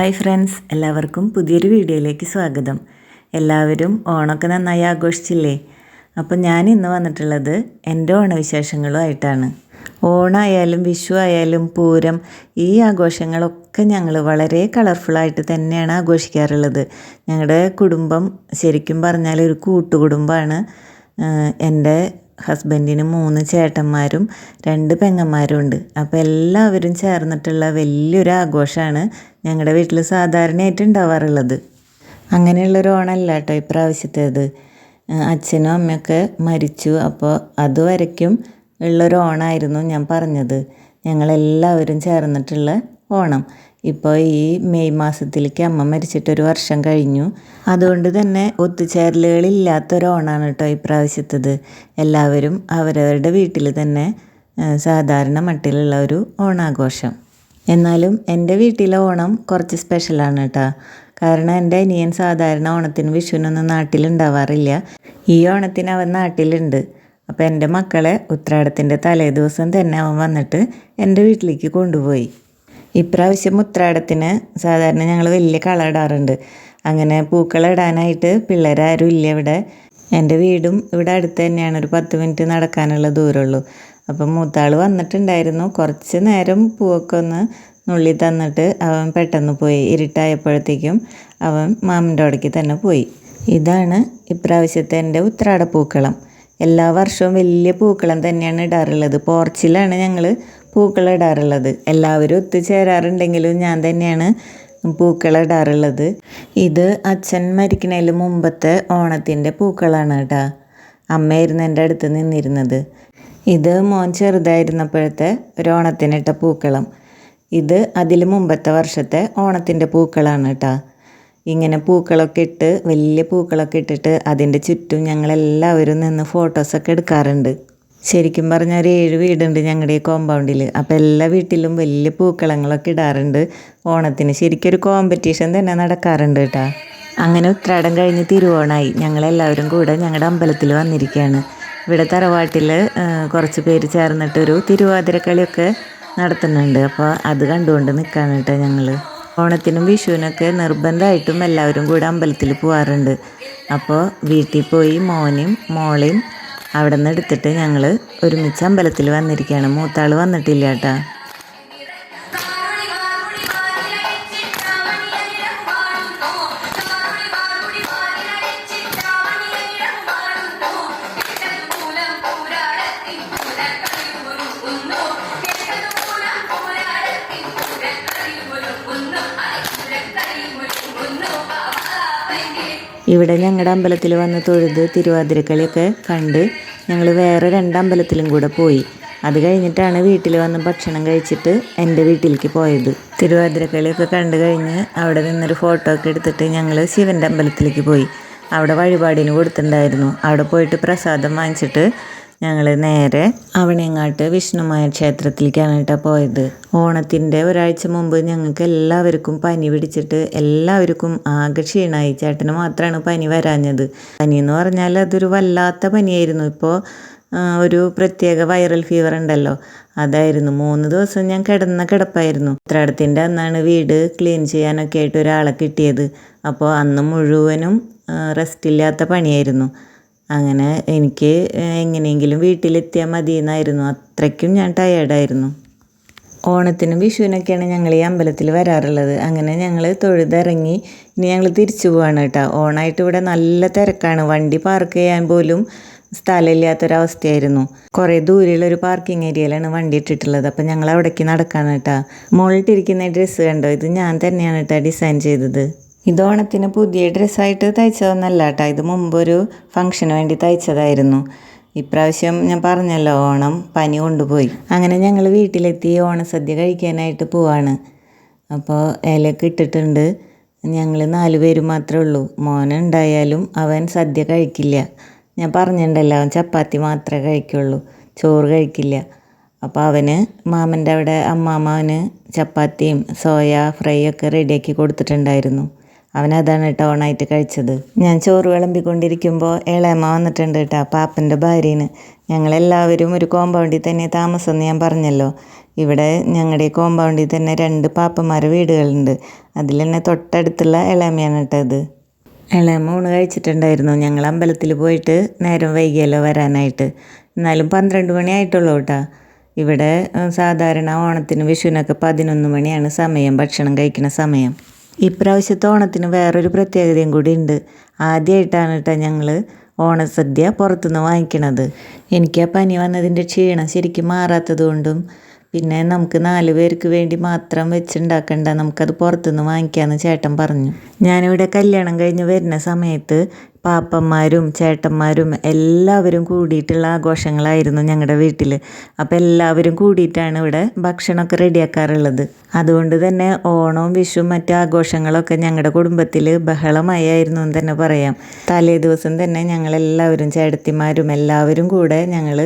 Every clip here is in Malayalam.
ഹായ് ഫ്രണ്ട്സ് എല്ലാവർക്കും പുതിയൊരു വീഡിയോയിലേക്ക് സ്വാഗതം. എല്ലാവരും ഓണമൊക്കെ നന്നായി ആഘോഷിച്ചില്ലേ? അപ്പോൾ ഞാൻ ഇന്ന് വന്നിട്ടുള്ളത് എന്റെ ഓണവിശേഷങ്ങളുമായിട്ടാണ്. ഓണമായാലും വിഷു ആയാലും പൂരം ഈ ആഘോഷങ്ങളൊക്കെ ഞങ്ങൾ വളരെ കളർഫുള്ളായിട്ട് തന്നെയാണ് ആഘോഷിക്കാറുള്ളത്. ഞങ്ങളുടെ കുടുംബം ശരിക്കും പറഞ്ഞാൽ ഒരു കൂട്ടുകുടുംബമാണ്. എന്റെ ഹസ്ബൻഡിന് മൂന്ന് ചേട്ടന്മാരും രണ്ട് പെങ്ങന്മാരും ഉണ്ട് അപ്പോൾ എല്ലാവരും ചേർന്നിട്ടുള്ള വലിയൊരു ആഘോഷമാണ് ഞങ്ങളുടെ വീട്ടിൽ സാധാരണയായിട്ട് ഉണ്ടാവാറുള്ളത്. അങ്ങനെയുള്ളൊരു ഓണമല്ല കേട്ടോ ഇപ്രാവശ്യത്തേത് അച്ഛനും അമ്മയൊക്കെ മരിച്ചു. അപ്പോൾ അതുവരയ്ക്കും ഉള്ളൊരു ഓണമായിരുന്നു ഞാൻ പറഞ്ഞത്. ഞങ്ങളെല്ലാവരും ചേർന്നിട്ടുള്ള ഓണം. ഇപ്പോൾ ഈ മെയ് മാസത്തിലേക്ക് അമ്മ മരിച്ചിട്ട് ഒരു വർഷം കഴിഞ്ഞു. അതുകൊണ്ട് തന്നെ ഒത്തുചേരലുകളില്ലാത്തൊരു ഓണാണ് കേട്ടോ ഇപ്രാവശ്യത്തത്. എല്ലാവരും അവരവരുടെ വീട്ടിൽ തന്നെ സാധാരണ മട്ടിലുള്ള ഒരു ഓണാഘോഷം. എന്നാലും എന്റെ വീട്ടിലെ ഓണം കുറച്ച് സ്പെഷ്യലാണ് കേട്ടോ കാരണം എന്റെ അനിയൻ സാധാരണ ഓണത്തിന് വിഷുവിനൊന്നും നാട്ടിലുണ്ടാവാറില്ല. ഈ ഓണത്തിന് അവൻ നാട്ടിലുണ്ട്. അപ്പോൾ എന്റെ മക്കളെ ഉത്രാടത്തിന്റെ തലേദിവസം തന്നെ അവൻ വന്നിട്ട് എന്റെ വീട്ടിലേക്ക് കൊണ്ടുപോയി. ഇപ്രാവശ്യം ഉത്രാടത്തിന് സാധാരണ ഞങ്ങൾ വലിയ കള ഇടാറുണ്ട്. അങ്ങനെ പൂക്കൾ ഇടാനായിട്ട് പിള്ളേരാരും ഇല്ല ഇവിടെ. എന്റെ വീടും ഇവിടെ അടുത്ത് തന്നെയാണ്. ഒരു പത്ത് മിനിറ്റ് നടക്കാനുള്ള ദൂരമുള്ളൂ. അപ്പം മൂത്താൾ വന്നിട്ടുണ്ടായിരുന്നു. കുറച്ച് നേരം പൂവൊക്കെ ഒന്ന് നുള്ളി തന്നിട്ട് അവൻ പെട്ടെന്ന് പോയി. ഇരുട്ടായപ്പോഴത്തേക്കും അവൻ മാമന്റെ അവിടേക്ക് തന്നെ പോയി. ഇതാണ് ഇപ്രാവശ്യത്തെ എന്റെ ഉത്രാട പൂക്കളം. എല്ലാ വർഷവും വലിയ പൂക്കളം തന്നെയാണ് ഇടാറുള്ളത്. പോർച്ചിലാണ് ഞങ്ങൾ പൂക്കളം ഇടാറുള്ളത്. എല്ലാവരും ഒത്തുചേരാറുണ്ടെങ്കിലും ഞാൻ തന്നെയാണ് പൂക്കളം ഇടാറുള്ളത്. ഇത് അച്ഛൻ മരിക്കണതിന് മുമ്പത്തെ ഓണത്തിന്റെ പൂക്കളാണ് കേട്ടോ അമ്മയായിരുന്നു എന്റെ അടുത്ത് നിന്നിരുന്നത്. ഇത് മോൻ ചെറുതായിരുന്നപ്പോഴത്തെ ഒരു ഓണത്തിനിട്ട പൂക്കളം. ഇത് അതിൽ മുമ്പത്തെ വർഷത്തെ ഓണത്തിന്റെ പൂക്കളാണ് കേട്ടോ ഇങ്ങനെ പൂക്കളൊക്കെ ഇട്ട് വലിയ പൂക്കളൊക്കെ ഇട്ടിട്ട് അതിന്റെ ചുറ്റും ഞങ്ങളെല്ലാവരും നിന്ന് ഫോട്ടോസൊക്കെ എടുക്കാറുണ്ട്. ശരിക്കും പറഞ്ഞാൽ ഒരു ഏഴ് വീടുണ്ട് ഞങ്ങളുടെ ഈ കോമ്പൗണ്ടിൽ അപ്പോൾ എല്ലാ വീട്ടിലും വലിയ പൂക്കളങ്ങളൊക്കെ ഇടാറുണ്ട്. ഓണത്തിന് ശരിക്കൊരു കോമ്പറ്റീഷൻ തന്നെ നടക്കാറുണ്ട് കേട്ടോ. അങ്ങനെ ഉത്രാടം കഴിഞ്ഞ് തിരുവോണമായി ഞങ്ങളെല്ലാവരും കൂടെ ഞങ്ങളുടെ അമ്പലത്തിൽ വന്നിരിക്കുകയാണ് ഇവിടെ തറവാട്ടിൽ കുറച്ച് പേര് ചേർന്നിട്ടൊരു തിരുവാതിരക്കളിയൊക്കെ നടത്തുന്നുണ്ട്. അപ്പോൾ അത് കണ്ടുകൊണ്ട് നിൽക്കാണ് കേട്ടോ ഞങ്ങൾ ഓണത്തിനും വിഷുവിനൊക്കെ നിർബന്ധമായിട്ടും എല്ലാവരും കൂടെ അമ്പലത്തിൽ പോകാറുണ്ട് അപ്പോൾ വീട്ടിൽ പോയി മോനും മോളെയും അവിടെ നിന്ന് എടുത്തിട്ട് ഞങ്ങൾ ഒരുമിച്ച് അമ്പലത്തിൽ വന്നിരിക്കുകയാണ്. മൂത്താൾ വന്നിട്ടില്ല കേട്ടോ. ഇവിടെ ഞങ്ങളുടെ അമ്പലത്തിൽ വന്ന് തൊഴുത് തിരുവാതിരക്കളിയൊക്കെ കണ്ട് ഞങ്ങൾ വേറെ രണ്ട് അമ്പലത്തിലും കൂടെ പോയി. അത് കഴിഞ്ഞിട്ടാണ് വീട്ടിൽ വന്ന് ഭക്ഷണം കഴിച്ചിട്ട് എന്റെ വീട്ടിലേക്ക് പോയത്. തിരുവാതിരക്കളിയൊക്കെ കണ്ടു കഴിഞ്ഞ് അവിടെ നിന്നൊരു ഫോട്ടോ ഒക്കെ എടുത്തിട്ട് ഞങ്ങൾ ശിവന്റെ അമ്പലത്തിലേക്ക് പോയി. അവിടെ വഴിപാടിന് കൊടുത്തിട്ടുണ്ടായിരുന്നു. അവിടെ പോയിട്ട് പ്രസാദം വാങ്ങിച്ചിട്ട് ഞങ്ങൾ നേരെ അവണിയങ്ങാട്ട് വിഷ്ണുമായ ക്ഷേത്രത്തിലേക്കാണ് കേട്ടോ പോയത്. ഓണത്തിന്റെ ഒരാഴ്ച മുമ്പ് ഞങ്ങൾക്ക് എല്ലാവർക്കും പനി പിടിച്ചിട്ട് എല്ലാവർക്കും ആകെ ക്ഷീണമായി. ചേട്ടന് മാത്രമാണ് പനി വരാഞ്ഞത്. പനി എന്ന് പറഞ്ഞാൽ അതൊരു വല്ലാത്ത പനിയായിരുന്നു. ഇപ്പോൾ ഒരു പ്രത്യേക വൈറൽ ഫീവർ ഉണ്ടല്ലോ. അതായിരുന്നു. മൂന്ന് ദിവസം ഞാൻ കിടന്ന കിടപ്പായിരുന്നു. ഉത്രാടത്തിന്റെ അന്നാണ് വീട് ക്ലീൻ ചെയ്യാനൊക്കെ ആയിട്ട് ഒരാളെ കിട്ടിയത്. അപ്പോൾ അന്ന് മുഴുവനും റെസ്റ്റ് ഇല്ലാത്ത പണിയായിരുന്നു. അങ്ങനെ എനിക്ക് എങ്ങനെയെങ്കിലും വീട്ടിലെത്തിയാൽ മതി എന്നായിരുന്നു അത്രയ്ക്കും ഞാൻ ടയേർഡായിരുന്നു ഓണത്തിനും വിഷുവിനൊക്കെയാണ് ഞങ്ങൾ ഈ അമ്പലത്തിൽ വരാറുള്ളത്. അങ്ങനെ ഞങ്ങൾ തൊഴുതിറങ്ങി ഇനി ഞങ്ങൾ തിരിച്ചു പോവാണ് കേട്ടോ. ഓണായിട്ട് ഇവിടെ നല്ല തിരക്കാണ്. വണ്ടി പാർക്ക് ചെയ്യാൻ പോലും സ്ഥലമില്ലാത്തൊരവസ്ഥയായിരുന്നു. കുറേ ദൂരെയുള്ള ഒരു പാർക്കിംഗ് ഏരിയയിലാണ് വണ്ടി ഇട്ടിട്ടുള്ളത്. അപ്പം ഞങ്ങൾ അവിടേക്ക് നടക്കാണ് കേട്ടോ. മുകളിട്ടിരിക്കുന്ന ഡ്രസ്സ് കണ്ടോ? ഇത് ഞാൻ തന്നെയാണ് കേട്ടോ ഡിസൈൻ ചെയ്തത്. ഇത് ഓണത്തിന് പുതിയ ഡ്രസ്സായിട്ട് തയ്ച്ചതൊന്നല്ല കേട്ടോ ഇത് മുമ്പൊരു ഫംഗ്ഷന് വേണ്ടി തയ്ച്ചതായിരുന്നു. ഇപ്രാവശ്യം ഞാൻ പറഞ്ഞല്ലോ ഓണം പനി കൊണ്ടുപോയി. അങ്ങനെ ഞങ്ങൾ വീട്ടിലെത്തി ഓണസദ്യ കഴിക്കാനായിട്ട് പോവാണ്. അപ്പോൾ ഇലയൊക്കെ ഇട്ടിട്ടുണ്ട്. ഞങ്ങൾ നാല് പേര് മാത്രമേ ഉള്ളൂ. മോനുണ്ടായാലും അവൻ സദ്യ കഴിക്കില്ല. ഞാൻ പറഞ്ഞിട്ടുണ്ടല്ലോ അവൻ ചപ്പാത്തി മാത്രമേ കഴിക്കുള്ളൂ. ചോറ് കഴിക്കില്ല. അപ്പോൾ അവന് മാമന്റെ അവിടെ അമ്മാമാവന് ചപ്പാത്തിയും സോയ ഫ്രൈ ഒക്കെ റെഡിയാക്കി കൊടുത്തിട്ടുണ്ടായിരുന്നു. അവൻ അതാണ് കേട്ടോ ഓണായിട്ട് കഴിച്ചത്. ഞാൻ ചോറ് വിളമ്പിക്കൊണ്ടിരിക്കുമ്പോൾ ഏളേമ്മ വന്നിട്ടുണ്ട് കേട്ടോ പാപ്പന്റെ ഭാര്യന് ഞങ്ങളെല്ലാവരും ഒരു കോമ്പൗണ്ടിൽ തന്നെ താമസം എന്ന് ഞാൻ പറഞ്ഞല്ലോ. ഇവിടെ ഞങ്ങളുടെ കോമ്പൗണ്ടിൽ തന്നെ രണ്ട് പാപ്പന്മാരെ വീടുകളുണ്ട്. അതിൽ തന്നെ തൊട്ടടുത്തുള്ള ഇളമയാണ് കേട്ടത് ഇളയമ്മ ഊണ് കഴിച്ചിട്ടുണ്ടായിരുന്നു. ഞങ്ങൾ അമ്പലത്തിൽ പോയിട്ട് നേരം വൈകിയല്ലോ വരാനായിട്ട്. എന്നാലും പന്ത്രണ്ട് മണി ആയിട്ടുള്ളൂ കേട്ടോ. ഇവിടെ സാധാരണ ഓണത്തിന് വിഷുവിനൊക്കെ പതിനൊന്ന് മണിയാണ് സമയം ഭക്ഷണം കഴിക്കുന്ന സമയം. ഇപ്രാവശ്യത്തെ ഓണത്തിന് വേറൊരു പ്രത്യേകതയും കൂടി ഉണ്ട്. ആദ്യമായിട്ടാണ് കേട്ടോ ഞങ്ങൾ ഓണസദ്യ പുറത്തുനിന്ന് വാങ്ങിക്കണത്. എനിക്ക് ആ പനി വന്നതിന്റെ ക്ഷീണം ശരിക്കും മാറാത്തത് കൊണ്ടും പിന്നെ നമുക്ക് നാല് പേർക്ക് വേണ്ടി മാത്രം വെച്ചുണ്ടാക്കണ്ട. നമുക്കത് പുറത്തുനിന്ന് വാങ്ങിക്കാമെന്ന് ചേട്ടൻ പറഞ്ഞു. ഞാനിവിടെ കല്യാണം കഴിഞ്ഞ് വരുന്ന സമയത്ത് പാപ്പന്മാരും ചേട്ടന്മാരും എല്ലാവരും കൂടിയിട്ടുള്ള ആഘോഷങ്ങളായിരുന്നു ഞങ്ങളുടെ വീട്ടിൽ അപ്പോൾ എല്ലാവരും കൂടിയിട്ടാണ് ഇവിടെ ഭക്ഷണമൊക്കെ റെഡിയാക്കാറുള്ളത്. അതുകൊണ്ട് തന്നെ ഓണവും വിഷുവും മറ്റു ആഘോഷങ്ങളൊക്കെ ഞങ്ങളുടെ കുടുംബത്തിൽ ബഹളമായിരുന്നു എന്ന് തന്നെ പറയാം. തലേ ദിവസം തന്നെ ഞങ്ങളെല്ലാവരും ചേട്ടത്തിമാരും എല്ലാവരും കൂടെ ഞങ്ങൾ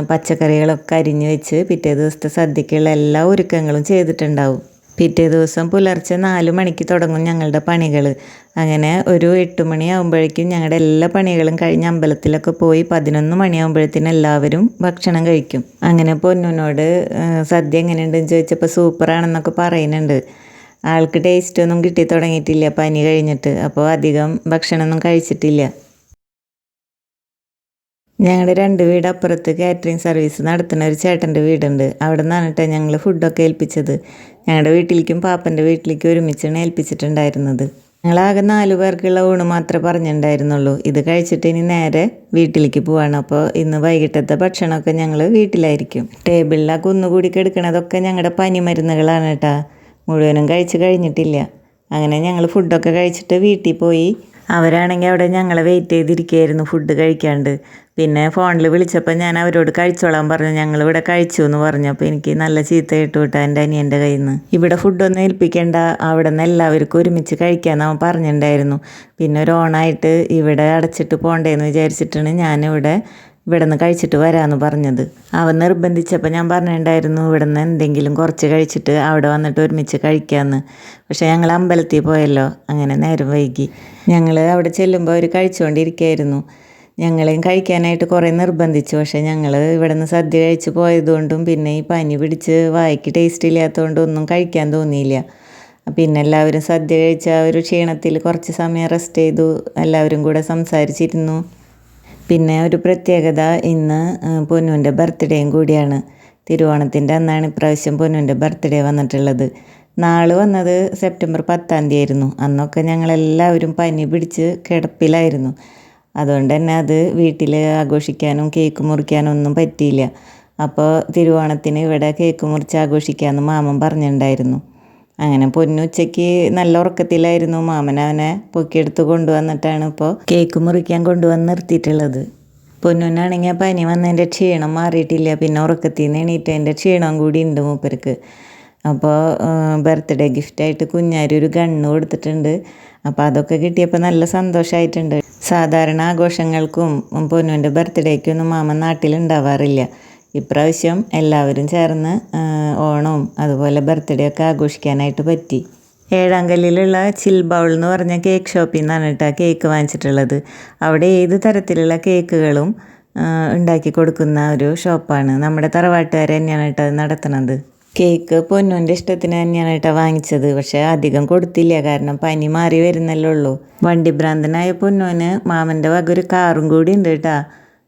പച്ചക്കറികളൊക്കെ അരിഞ്ഞു വെച്ച് പിറ്റേ ദിവസത്തെ സദ്യക്കുള്ള എല്ലാ ഒരുക്കങ്ങളും ചെയ്തിട്ടുണ്ടാവും. പിറ്റേ ദിവസം പുലർച്ചെ നാല് മണിക്ക് തുടങ്ങും ഞങ്ങളുടെ പണികൾ അങ്ങനെ ഒരു എട്ട് മണിയാകുമ്പോഴേക്കും ഞങ്ങളുടെ എല്ലാ പണികളും കഴിഞ്ഞ് അമ്പലത്തിലൊക്കെ പോയി പതിനൊന്ന് മണിയാകുമ്പോഴത്തേനും എല്ലാവരും ഭക്ഷണം കഴിക്കും. അങ്ങനെ പൊന്നുനോട് സദ്യ എങ്ങനെയുണ്ടെന്ന് ചോദിച്ചപ്പോൾ സൂപ്പറാണെന്നൊക്കെ പറയുന്നുണ്ട്. ആൾക്ക് ടേസ്റ്റ് ഒന്നും കിട്ടി തുടങ്ങിയിട്ടില്ല പനി കഴിഞ്ഞിട്ട്. അപ്പോൾ അധികം ഭക്ഷണമൊന്നും കഴിച്ചിട്ടില്ല. ഞങ്ങളുടെ രണ്ട് വീട് അപ്പുറത്ത് കാറ്ററിംഗ് സർവീസ് നടത്തുന്ന ഒരു ചേട്ടന്റെ വീടുണ്ട്. അവിടെ നിന്നാണ് കേട്ടോ ഞങ്ങൾ ഫുഡൊക്കെ ഏൽപ്പിച്ചത്. ഞങ്ങളുടെ വീട്ടിലേക്കും പാപ്പന്റെ വീട്ടിലേക്കും ഒരുമിച്ചാണ് ഏൽപ്പിച്ചിട്ടുണ്ടായിരുന്നത്. ഞങ്ങളാകെ നാല് പേർക്കുള്ള ഊണ് മാത്രമേ പറഞ്ഞിട്ടുണ്ടായിരുന്നുള്ളൂ. ഇത് കഴിച്ചിട്ട് ഇനി നേരെ വീട്ടിലേക്ക് പോവാണ്. അപ്പോൾ ഇന്ന് വൈകിട്ടത്തെ ഭക്ഷണമൊക്കെ ഞങ്ങൾ വീട്ടിലായിരിക്കും. ടേബിളിൽ ആ കുന്നുകൂടി കെടുക്കണതൊക്കെ ഞങ്ങളുടെ പനിമരുന്നുകളാണ് കേട്ടോ. മുഴുവനും കഴിച്ച് കഴിഞ്ഞിട്ടില്ല. അങ്ങനെ ഞങ്ങൾ ഫുഡൊക്കെ കഴിച്ചിട്ട് വീട്ടിൽ പോയി അവരാണെങ്കിൽ അവിടെ ഞങ്ങളെ വെയിറ്റ് ചെയ്തിരിക്കുകയായിരുന്നു ഫുഡ് കഴിക്കാണ്ട്. പിന്നെ ഫോണിൽ വിളിച്ചപ്പോൾ ഞാൻ അവരോട് കഴിച്ചോളാൻ പറഞ്ഞു. ഞങ്ങൾ ഇവിടെ കഴിച്ചു എന്ന് പറഞ്ഞപ്പോൾ എനിക്ക് നല്ല ചീത്ത ഇട്ട് വിട്ടാ എന്റെ അനിയന്റെ കയ്യിൽ നിന്ന് ഇവിടെ ഫുഡൊന്നും ഏൽപ്പിക്കേണ്ട. അവിടെ നിന്ന് എല്ലാവർക്കും ഒരുമിച്ച് കഴിക്കാമെന്ന് അവൻ പറഞ്ഞിട്ടുണ്ടായിരുന്നു പിന്നെ ഒരു ഓണായിട്ട് ഇവിടെ അടച്ചിട്ട് പോണ്ടേന്ന് വിചാരിച്ചിട്ടാണ് ഞാനിവിടെ ഇവിടെ നിന്ന് കഴിച്ചിട്ട് വരാമെന്ന് പറഞ്ഞത്. അവൻ നിർബന്ധിച്ചപ്പോൾ ഞാൻ പറഞ്ഞിട്ടുണ്ടായിരുന്നു ഇവിടെ നിന്ന് എന്തെങ്കിലും കുറച്ച് കഴിച്ചിട്ട് അവിടെ വന്നിട്ട് ഒരുമിച്ച് കഴിക്കാമെന്ന് പക്ഷേ ഞങ്ങൾ അമ്പലത്തിൽ പോയല്ലോ അങ്ങനെ നേരം വൈകി. ഞങ്ങൾ അവിടെ ചെല്ലുമ്പോൾ അവർ കഴിച്ചുകൊണ്ടിരിക്കുകയായിരുന്നു ഞങ്ങളെയും കഴിക്കാനായിട്ട് കുറേ നിർബന്ധിച്ചു. പക്ഷേ ഞങ്ങൾ ഇവിടെ നിന്ന് സദ്യ കഴിച്ച് പോയതുകൊണ്ടും പിന്നെ ഈ പനി പിടിച്ച് വായിക്ക് ടേസ്റ്റ് ഇല്ലാത്തതുകൊണ്ടും ഒന്നും കഴിക്കാൻ തോന്നിയില്ല. പിന്നെ എല്ലാവരും സദ്യ കഴിച്ച ആ ഒരു ക്ഷീണത്തിൽ കുറച്ച് സമയം റെസ്റ്റ് ചെയ്തു. എല്ലാവരും കൂടെ സംസാരിച്ചിരുന്നു. പിന്നെ ഒരു പ്രത്യേകത ഇന്ന് പൊന്നുവിന്റെ ബർത്ത്ഡേയും കൂടിയാണ്. തിരുവോണത്തിന്റെ അന്നാണ് ഇപ്രാവശ്യം പൊന്നുവിന്റെ ബർത്ത്ഡേ വന്നിട്ടുള്ളത്. നാൾ വന്നത് സെപ്റ്റംബർ പത്താം തീയതി ആയിരുന്നു അന്നൊക്കെ ഞങ്ങളെല്ലാവരും പനി പിടിച്ച് കിടപ്പിലായിരുന്നു. അതുകൊണ്ട് തന്നെ അത് വീട്ടിൽ ആഘോഷിക്കാനും കേക്ക് മുറിക്കാനും ഒന്നും പറ്റിയില്ല. അപ്പോൾ തിരുവോണത്തിന് ഇവിടെ കേക്ക് മുറിച്ച് ആഘോഷിക്കാമെന്ന് മാമൻ പറഞ്ഞിട്ടുണ്ടായിരുന്നു അങ്ങനെ പൊന്നുച്ചയ്ക്ക് നല്ല ഉറക്കത്തിലായിരുന്നു. മാമനവനെ പൊക്കിയെടുത്ത് കൊണ്ടുവന്നിട്ടാണ് ഇപ്പോൾ കേക്ക് മുറിക്കാൻ കൊണ്ടുവന്ന് നിർത്തിയിട്ടുള്ളത്. പൊന്നുനാണെങ്കിൽ പനി വന്നതിന്റെ ക്ഷീണം മാറിയിട്ടില്ല. പിന്നെ ഉറക്കത്തിൽ നിന്ന് എണീറ്റതിന്റെ ക്ഷീണം കൂടി ഉണ്ട് മൂപ്പർക്ക്. അപ്പോൾ ബർത്ത്ഡേ ഗിഫ്റ്റായിട്ട് കുഞ്ഞാരി ഒരു ഗണ്ണ് കൊടുത്തിട്ടുണ്ട്. അപ്പോൾ അതൊക്കെ കിട്ടിയപ്പോൾ നല്ല സന്തോഷമായിട്ടുണ്ട് സാധാരണ ആഘോഷങ്ങൾക്കും പൊന്നുവിന്റെ ബർത്ത്ഡേക്കൊന്നും മാമൻ നാട്ടിലുണ്ടാവാറില്ല. ഇപ്രാവശ്യം എല്ലാവരും ചേർന്ന് ഓണവും അതുപോലെ ബർത്ത്ഡേ ഒക്കെ ആഘോഷിക്കാനായിട്ട് പറ്റി. ഏഴാങ്കല്ലിലുള്ള ചിൽ ബൗൾ എന്ന് പറഞ്ഞ കേക്ക് ഷോപ്പിൽ നിന്നാണ് കേട്ടോ കേക്ക് വാങ്ങിച്ചിട്ടുള്ളത്. അവിടെ ഏത് തരത്തിലുള്ള കേക്കുകളും ഉണ്ടാക്കി കൊടുക്കുന്ന ഒരു ഷോപ്പാണ് നമ്മുടെ തറവാട്ടുകാർ തന്നെയാണ് കേട്ടോ നടത്തുന്നത്. കേക്ക് പൊന്നുവിന്റെ ഇഷ്ടത്തിന് തന്നെയാണ് കേട്ടോ വാങ്ങിച്ചത്. പക്ഷേ അധികം കൊടുത്തില്ല. കാരണം പനി മാറി വരുന്നല്ലേ ഉള്ളൂ. വണ്ടിഭ്രാന്തനായ പൊന്നുവിന് മാമന്റെ വക ഒരു കാറും കൂടി ഉണ്ട് കേട്ടാ.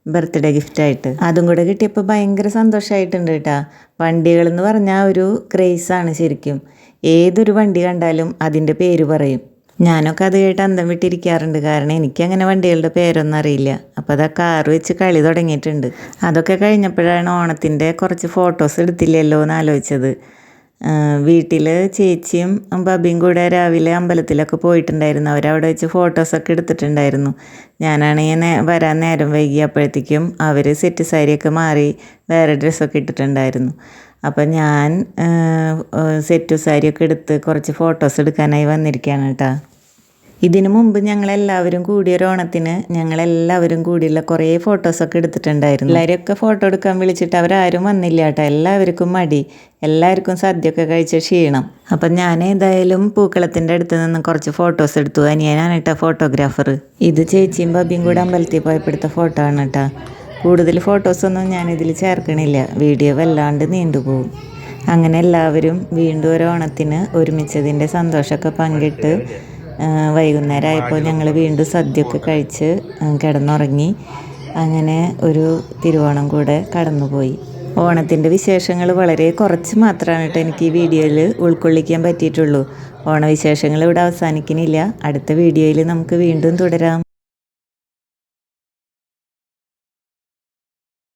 ബർത്ത്ഡേ ഗിഫ്റ്റായിട്ട്. അതും കൂടെ കിട്ടിയപ്പോൾ ഭയങ്കര സന്തോഷമായിട്ടുണ്ട് കേട്ടാ. വണ്ടികൾ എന്ന് പറഞ്ഞാൽ ഒരു ക്രേസാണ് ശരിക്കും. ഏതൊരു വണ്ടി കണ്ടാലും അതിന്റെ പേര് പറയും. ഞാനൊക്കെ അത് കേട്ട് അന്തം വിട്ടിരിക്കാറുണ്ട്. കാരണം എനിക്കങ്ങനെ വണ്ടികളുടെ പേരൊന്നും അറിയില്ല. അപ്പോൾ അത് കാറ് വെച്ച് കളി തുടങ്ങിയിട്ടുണ്ട്. അതൊക്കെ കഴിഞ്ഞപ്പോഴാണ് ഓണത്തിന്റെ കുറച്ച് ഫോട്ടോസ് എടുത്തില്ലല്ലോ എന്ന് ആലോചിച്ചത്. വീട്ടിൽ ചേച്ചിയും ബബിയും കൂടെ രാവിലെ അമ്പലത്തിലൊക്കെ പോയിട്ടുണ്ടായിരുന്നു. അവരവിടെ വെച്ച് ഫോട്ടോസൊക്കെ എടുത്തിട്ടുണ്ടായിരുന്നു. ഞാനാണെങ്കിൽ നേ വരാൻ നേരം വൈകിയപ്പോഴത്തേക്കും അവർ സെറ്റ് സാരിയൊക്കെ മാറി വേറെ ഡ്രസ്സൊക്കെ ഇട്ടിട്ടുണ്ടായിരുന്നു. അപ്പം ഞാൻ സെറ്റ് സാരിയൊക്കെ എടുത്ത് കുറച്ച് ഫോട്ടോസ് എടുക്കാനായി വന്നിരിക്കുകയാണ് കേട്ടോ. ഇതിനു മുമ്പ് ഞങ്ങളെല്ലാവരും കൂടിയ ഒരു ഓണത്തിന് ഞങ്ങളെല്ലാവരും കൂടിയുള്ള കുറേ ഫോട്ടോസൊക്കെ എടുത്തിട്ടുണ്ടായിരുന്നു. എല്ലാവരെയൊക്കെ ഫോട്ടോ എടുക്കാൻ വിളിച്ചിട്ട് അവരാരും വന്നില്ല കേട്ടോ. എല്ലാവർക്കും മടി. എല്ലാവർക്കും സദ്യയൊക്കെ കഴിച്ച ക്ഷീണം. അപ്പം ഞാൻ ഏതായാലും പൂക്കളത്തിന്റെ അടുത്ത് നിന്ന് കുറച്ച് ഫോട്ടോസ് എടുത്തു. അനിയനാണ് കേട്ടോ ഫോട്ടോഗ്രാഫർ ഇത് ചേച്ചിയും ബബിയും കൂടെ അമ്പലത്തിൽ പോയപ്പെടുത്ത ഫോട്ടോ ആണ് കേട്ടോ. കൂടുതൽ ഫോട്ടോസൊന്നും ഞാനിതിൽ ചേർക്കണില്ല. വീഡിയോ വല്ലാണ്ട് നീണ്ടുപോകും അങ്ങനെ എല്ലാവരും വീണ്ടും ഒരു ഓണത്തിന് ഒരുമിച്ചതിന്റെ സന്തോഷമൊക്കെ പങ്കിട്ട് വൈകുന്നേരം ആയപ്പോൾ ഞങ്ങൾ വീണ്ടും സദ്യയൊക്കെ കഴിച്ച് കിടന്നുറങ്ങി. അങ്ങനെ ഒരു തിരുവോണം കൂടെ കടന്നുപോയി. ഓണത്തിന്റെ വിശേഷങ്ങൾ വളരെ കുറച്ച് മാത്രമാണ് കേട്ടോ എനിക്ക് ഈ വീഡിയോയിൽ ഉൾക്കൊള്ളിക്കാൻ പറ്റിയിട്ടുള്ളൂ. ഓണവിശേഷങ്ങൾ ഇവിടെ അവസാനിക്കുന്നില്ല. അടുത്ത വീഡിയോയിൽ നമുക്ക് വീണ്ടും തുടരാം.